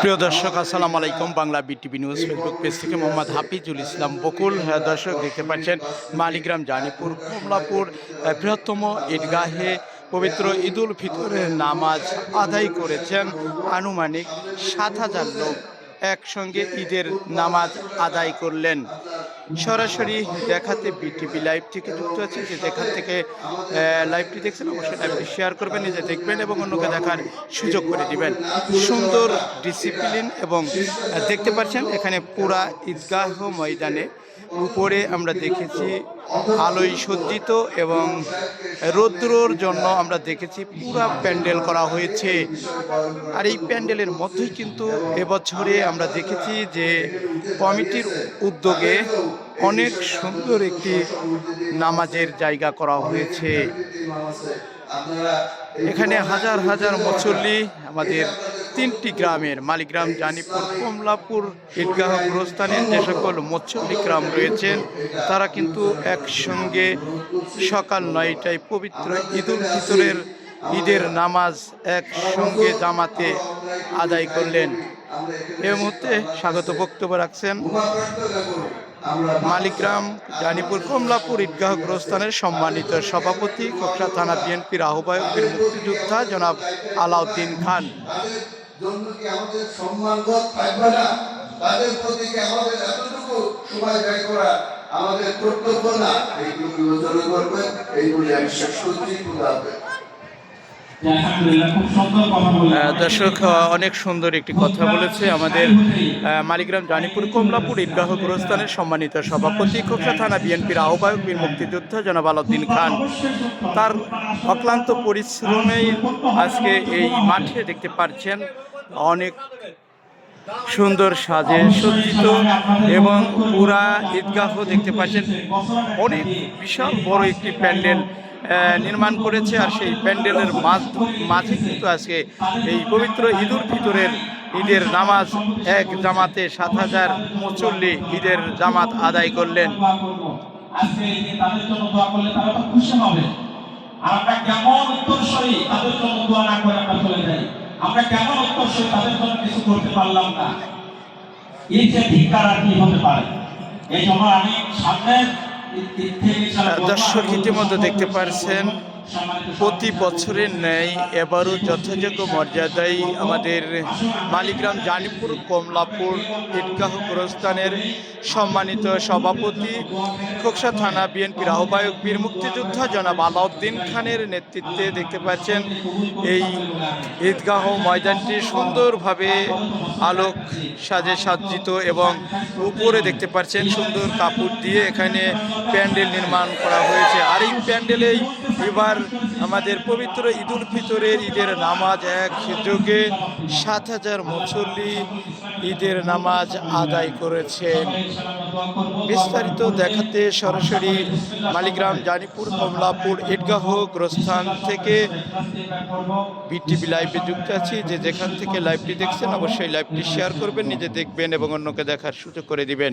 প্রিয় দর্শক আসসালামু আলাইকুম। Bangla BTV news Facebook page থেকে মোহাম্মদ হাফিজুল ইসলাম বকুল। হ্যাঁ, দর্শক দেখতে পাচ্ছেন মালিগ্রাম জানিপুর কমলাপুর বৃহত্তম ঈদগাহে পবিত্র ঈদুল ফিতরের নামাজ আদায় করেছেন। আনুমানিক সাত হাজার লোক একসঙ্গে ঈদের নামাজ আদায় করলেন। সরাসরি দেখাতে বিটিভি লাইভ থেকে যুক্ত আছে। যে যেখান থেকে লাইভটি দেখছেন, অবশ্যই লাইভটি শেয়ার করবেন, নিজে দেখবেন এবং অন্যকে দেখার সুযোগ করে দিবেন। সুন্দর ডিসিপ্লিন এবং দেখতে পাচ্ছেন, এখানে পুরা ঈদগাহ ময়দানে উপরে আমরা দেখেছি আলোয় সজ্জিত এবং রৌদ্রর জন্য আমরা দেখেছি পুরা প্যান্ডেল করা হয়েছে। আর এই প্যান্ডেলের মধ্যেই কিন্তু এবছরে আমরা দেখেছি যে কমিটির উদ্যোগে অনেক সুন্দর একটি নামাজের জায়গা করা হয়েছে। এখানে হাজার হাজার মুসল্লি আমাদের তিনটি গ্রামের মালিগ্রাম, জানিপুর, কমলাপুর ঈদগাহ গুরস্থানের যে সকল মৎস্যলী গ্রাম রয়েছেন তারা কিন্তু একসঙ্গে সকাল নয়টায় পবিত্র ঈদুল ফিতরের ঈদের নামাজ একসঙ্গে জামাতে আদায় করলেন। এ মুহূর্তে স্বাগত বক্তব্য রাখছেন মালিগ্রাম, জানিপুর, কমলাপুর ঈদগাহ গ্রস্থানের সম্মানিত সভাপতি কোকরা থানা বিএনপির আহ্বায়ক বীর মুক্তিযোদ্ধা জনাব আলাউদ্দিন খান। জন্য কি আমাদের সম্মানবোধ থাকবে না? তাদের প্রতি কি আমাদের এতটুকু সময় ব্যয় করা আমাদের কর্তব্য না? এইগুলো বিবেচনা করবে এইগুলি আমি শেষ করছি দর্শক অনেক সুন্দর একটি কথা বলেছে আমাদের মালিগ্রাম জানিপুর কমলাপুর ঈদগাহ গুরস্থানের সম্মানিত সভাপতি খোকসা থানা বিএনপির আহ্বায়ক বীর মুক্তিযোদ্ধা জনাব আলাউদ্দিন খান। তার অক্লান্ত পরিশ্রমেই আজকে এই মাঠে দেখতে পাচ্ছেন অনেক সুন্দর সাজে সজ্জিত এবং পুরা ঈদগাহ দেখতে পাচ্ছেন। অনেক বিশাল বড় একটি প্যান্ডেল নির্মাণ করেছে আর সেই প্যান্ডেলের মাঝ- মাঝে কিন্তু আজকে এই পবিত্র ঈদুল ফিতরের ঈদের নামাজ এক জামাতে সাত হাজার মুচল্লি ঈদের জামাত আদায় করলেন। আমরা কেমন তাদের জন্য দোয়া না করে আমরা চলে যাই। আমরা কেমন উত্তরসূরি তাদের জন্য কিছু করতে পারলাম না? এই যে ধিক্কার আর কি হতে পারে? এই জন্য আমি সামনে দর্শক ইতিমধ্যে দেখতে পারছেন প্রতি বছরের ন্যায় এবারও যথাযোগ্য মর্যাদায় আমাদের মালিগ্রাম জানিপুর কমলাপুর ঈদগাহ প্রস্থানের সম্মানিত সভাপতি, খোকসা থানা বিএনপির আহ্বায়ক বীর মুক্তিযোদ্ধা জনাব আলাউদ্দিন খানের নেতৃত্বে দেখতে পাচ্ছেন এই ঈদগাহ ময়দানটি সুন্দরভাবে আলোক সাজে সাজ্জিত এবং উপরে দেখতে পাচ্ছেন সুন্দর কাপড় দিয়ে এখানে প্যান্ডেল নির্মাণ করা হয়েছে। আর এই প্যান্ডেলেই এবার আমাদের পবিত্র ঈদুল ফিতরের ঈদের নামাজ এক যোগে সাত হাজার মুসল্লি ঈদের নামাজ আদায় করেছেন। বিস্তারিত দেখাতে সরাসরি মালিগ্রাম, জানিপুর, কমলাপুর, ঈদগাহ গ্রস্থান থেকে বিটিভি লাইভে যুক্ত আছি। যে যেখান থেকে লাইভটি দেখছেন অবশ্যই লাইভটি শেয়ার করবেন, নিজে দেখবেন এবং অন্যকে দেখার সুযোগ করে দিবেন।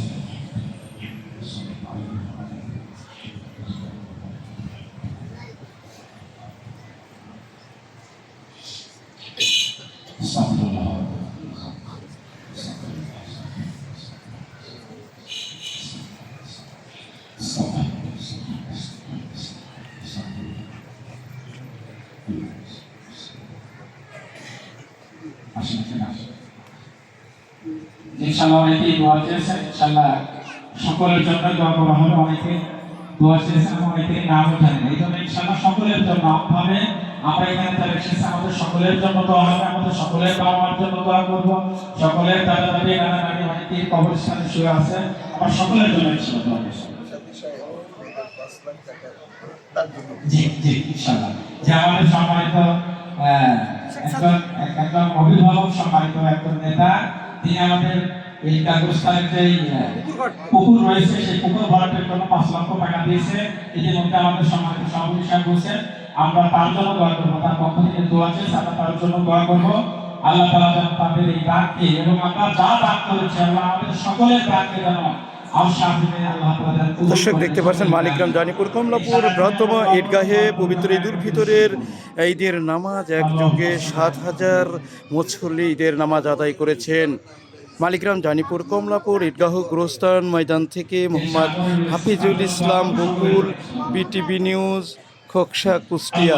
আসেন অনেকেই দোয়া চেয়েছেন ইনশাআল্লাহ সকলের জন্য দোয়া করা হবে অনেকে দোয়া চেয়েছেন অনেকে নাম ওঠেন এই জন্য ইনশাআল্লাহ সকলের জন্য ভাবে আমরা এখানে তারা এসেছে আমাদের সকলের জন্য দোয়া হবে আমাদের সকলের বাবা জন্য দোয়া করব সকলের দাদা দাদি নানা নানি অনেকেই কবরস্থানে শুয়ে আছে আমার সকলের জন্য জন্য জি জি, ইনশাআল্লাহ। যে আমাদের সম্মানিত একজন একজন অভিভাবক সম্মানিত একজন নেতা তিনি আমাদের এই কাগজস্থানের যে পুকুর রয়েছে সেই পুকুর ভরাটের জন্য পাঁচ লক্ষ টাকা দিয়েছে। ইতিমধ্যে আমাদের সম্মানিত সভাপতি সাহেব বলছেন আমরা তার জন্য দোয়া করব তার পক্ষ থেকে দোয়া চেয়েছে আমরা তার জন্য দোয়া করব। আল্লাহ তাআলা যেন তাদের এই দানকে এবং আমরা যা দান করেছি আল্লাহ আমাদের সকলের দানকে যেন দর্শক, দেখতে পাচ্ছেন মালিকগ্রাম জানিপুর, কমলাপুর বৃহত্তম ঈদগাহে পবিত্র ঈদুল ফিতরের ঈদের নামাজ একযোগে সাত হাজার মুসল্লি ঈদের নামাজ আদায় করেছেন। মালিকগ্রাম জানিপুর, কমলাপুর ঈদগাহ গোরস্থান ময়দান থেকে মোহাম্মদ হাফিজুল ইসলাম বকুল, বিটিভি নিউজ, খোকসা কুষ্টিয়া।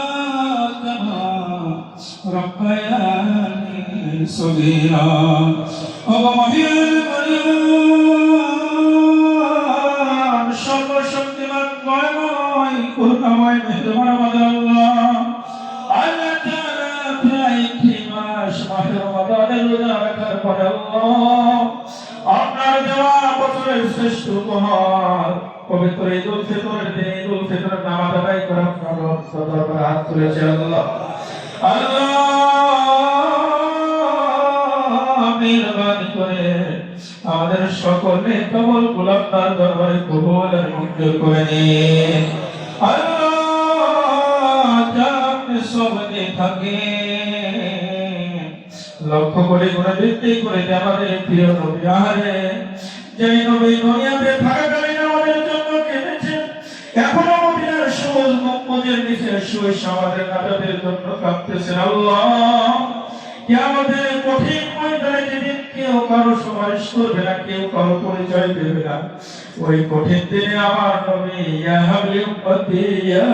ربياني صغيرا اللهم يا المريم সর্বশক্তিমান দয়াময় করুণাময় মেহরবান আমাদের আল্লাহ আল্লাহ তাআলা প্রায় একটি মাস মাসের রমাদানের রোজা রাখার পরে আল্লাহ আপনার দেওয়া বছরের শ্রেষ্ঠ উপহার পবিত্র ঈদুল ফিতরের দিন ঈদুল ফিতরের নামাজ আদায় করে আপনার রক্ত দরবারে হাত তুলেছে আল্লাহ আল্লাহ মেহরবানি করে আমাদের সকলে কবল গুলাম দরবারে কবুল আর মঞ্জুর করে নিন। যা থাকে। লক্ষ্য করে গুণা বৃদ্ধি করে আমাদের প্রিয় নবী আহারে। যেই নবী দুনিয়াতে থাকাকালীন আমাদের জন্য কেঁদেছেন এখনও সবুজ গম্বুজের নিচে শুয়ে সমাজের নাটকের জন্য কাঁদতেছেন আল্লাহ। আমাদের কঠিন ময়দানে যেদিন কেউ কারও সুপারিশ করবে না, কেউ কারও পরিচয় দেবে না। ওই কঠিন দিনে আমার নবী, ইয়া হাবলি উম্মতি, ইয়া